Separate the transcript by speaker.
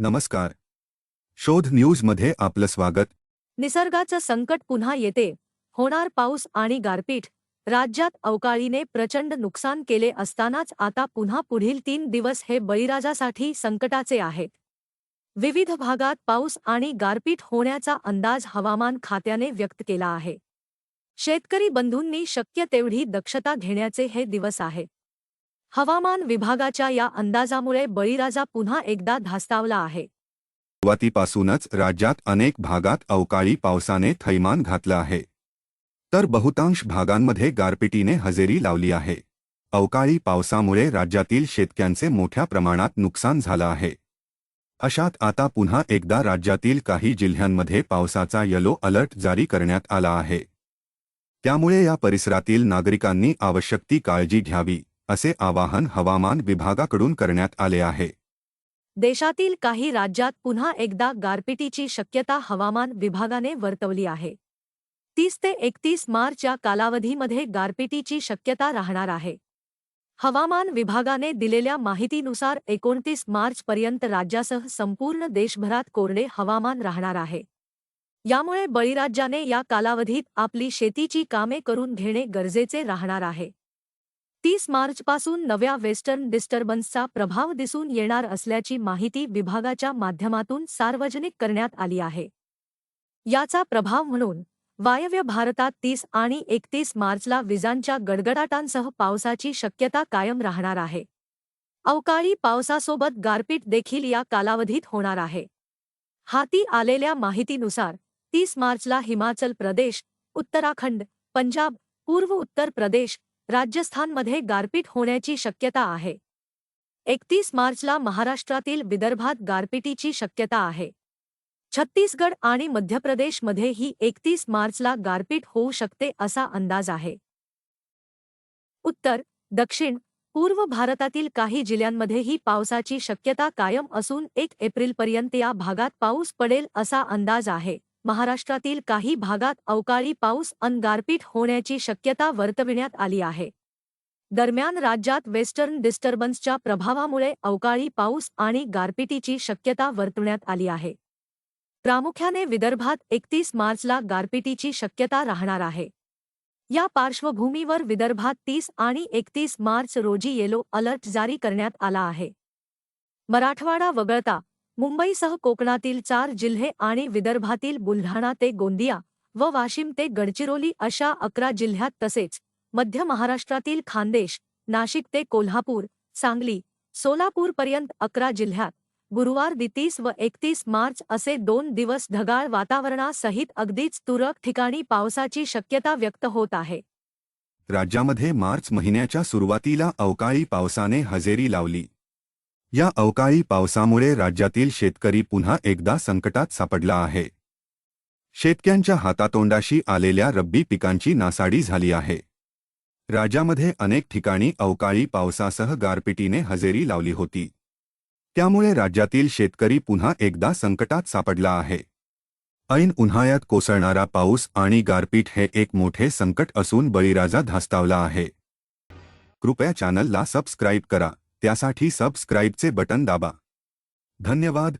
Speaker 1: नमस्कार. शोध न्यूजमध्ये आपलं स्वागत.
Speaker 2: निसर्गाचं संकट पुन्हा येते. होणार पाऊस आणि गारपीट. राज्यात अवकाळीने प्रचंड नुकसान केले असतानाच आता पुन्हा पुढील तीन दिवस हे बळीराजासाठी संकटाचे आहेत. विविध भागात पाऊस आणि गारपीट होण्याचा अंदाज हवामान खात्याने व्यक्त केला आहे. शेतकरी बंधूंनी शक्य तेवढी दक्षता घेण्याचे हे दिवस आहेत हवामान विभागाच्या या अंदाजामुळे बळीराजा पुन्हा एकदा धास्तावला आहे.
Speaker 1: सुरुवातीपासूनच राज्यात अनेक भागात अवकाळी पावसाने थैमान घातलं आहे. तर बहुतांश भागांमध्ये गारपिटीने हजेरी लावली आहे. अवकाळी पावसामुळे राज्यातील शेतक्यांचे मोठ्या प्रमाणात नुकसान झालं आहे. अशात आता पुन्हा एकदा राज्यातील काही जिल्ह्यांमध्ये पावसाचा येलो अलर्ट जारी करण्यात आला आहे. त्यामुळे या परिसरातील नागरिकांनी आवश्यक ती काळजी घ्यावी. असे आवाहन हवामान विभागाकडून करण्यात आले आहे.
Speaker 2: देशातील काही राज्यात पुन्हा एकदा गारपिटीची शक्यता हवामान विभागाने वर्तवली आहे. तीस ते एकतीस मार्च या कालावधीमध्ये गारपिटीची शक्यता राहणार आहे. हवामान विभागाने दिलेल्या माहितीनुसार एकोणतीस मार्चपर्यंत राज्यासह संपूर्ण देशभरात कोरडे हवामान राहणार आहे. यामुळे बळीराज्याने या कालावधीत आपली शेतीची कामे करून घेणे गरजेचे राहणार आहे. तीस मार्चपासून नव्या वेस्टर्न डिस्टर्बन्सचा प्रभाव दिसून येणार असल्याची माहिती विभागाच्या माध्यमातून सार्वजनिक करण्यात आली आहे. याचा प्रभाव म्हणून वायव्य भारतात तीस आणि एकतीस मार्चला विजांच्या गडगडाटांसह पावसाची शक्यता कायम राहणार आहे. अवकाळी पावसासोबत गारपीट देखील या कालावधीत होणार आहे. हाती आलेल्या माहितीनुसार तीस मार्चला हिमाचल प्रदेश उत्तराखंड पंजाब पूर्व उत्तर प्रदेश राजस्थानमध्ये गारपीट होण्याची शक्यता आहे. एकतीस मार्चला महाराष्ट्रातील विदर्भात गारपिटीची शक्यता आहे. छत्तीसगड आणि मध्य प्रदेशमध्येही एकतीस मार्चला गारपीट होऊ शकते असा अंदाज आहे. उत्तर, दक्षिण, पूर्व भारतातील काही जिल्ह्यांमध्येही पावसाची शक्यता कायम असून एक एप्रिलपर्यंत या भागात पाऊस पडेल असा अंदाज आहे. महाराष्ट्रातील काही भागात अवकाळी पाऊस अन गारपीट होण्याची शक्यता वर्तविण्यात आली आहे. दरम्यान राज्यात वेस्टर्न डिस्टर्बन्सच्या प्रभावामुळे अवकाळी पाऊस आणि गारपिटीची शक्यता वर्तवण्यात आली आहे. प्रामुख्याने विदर्भात एकतीस मार्चला गारपिटीची शक्यता राहणार आहे. या पार्श्वभूमीवर विदर्भात तीस आणि एकतीस मार्च रोजी येलो अलर्ट जारी करण्यात आला आहे. मराठवाडा वगळता मुंबईसह कोकणातील चार जिल्हे आणि विदर्भातील बुलढाणा ते गोंदिया व वाशिम ते गडचिरोली अशा अकरा जिल्ह्यात तसेच मध्य महाराष्ट्रातील खान्देश नाशिक ते कोल्हापूर सांगली सोलापूरपर्यंत अकरा जिल्ह्यात. गुरुवार दितीस व एकतीस मार्च असे दोन दिवस ढगाळ वातावरणासहित अगदीच तुरळक ठिकाणी पावसाची शक्यता व्यक्त होत आहे.
Speaker 1: राज्यामध्ये मार्च महिन्याच्या सुरुवातीला अवकाळी पावसाने हजेरी लावली. या अवकाळी पावसामुळे राज्यातील शेतकरी पुन्हा एकदा संकटात सापडला आहे. शेतक्यांच्या हातातोंडाशी आलेल्या रब्बी पिकांची नासाडी झाली आहे. राज्यामध्ये अनेक ठिकाणी अवकाळी पावसासह गारपिटीने हजेरी लावली होती. त्यामुळे राज्यातील शेतकरी पुन्हा एकदा संकटात सापडला आहे. ऐन उन्हाळ्यात कोसळणारा पाऊस आणि गारपीट हे एक मोठे संकट असून बळीराजा धास्तावला आहे. कृपया चॅनलला सबस्क्राईब करा. त्यासाठी सबस्क्राईबचे बटन दाबा. धन्यवाद.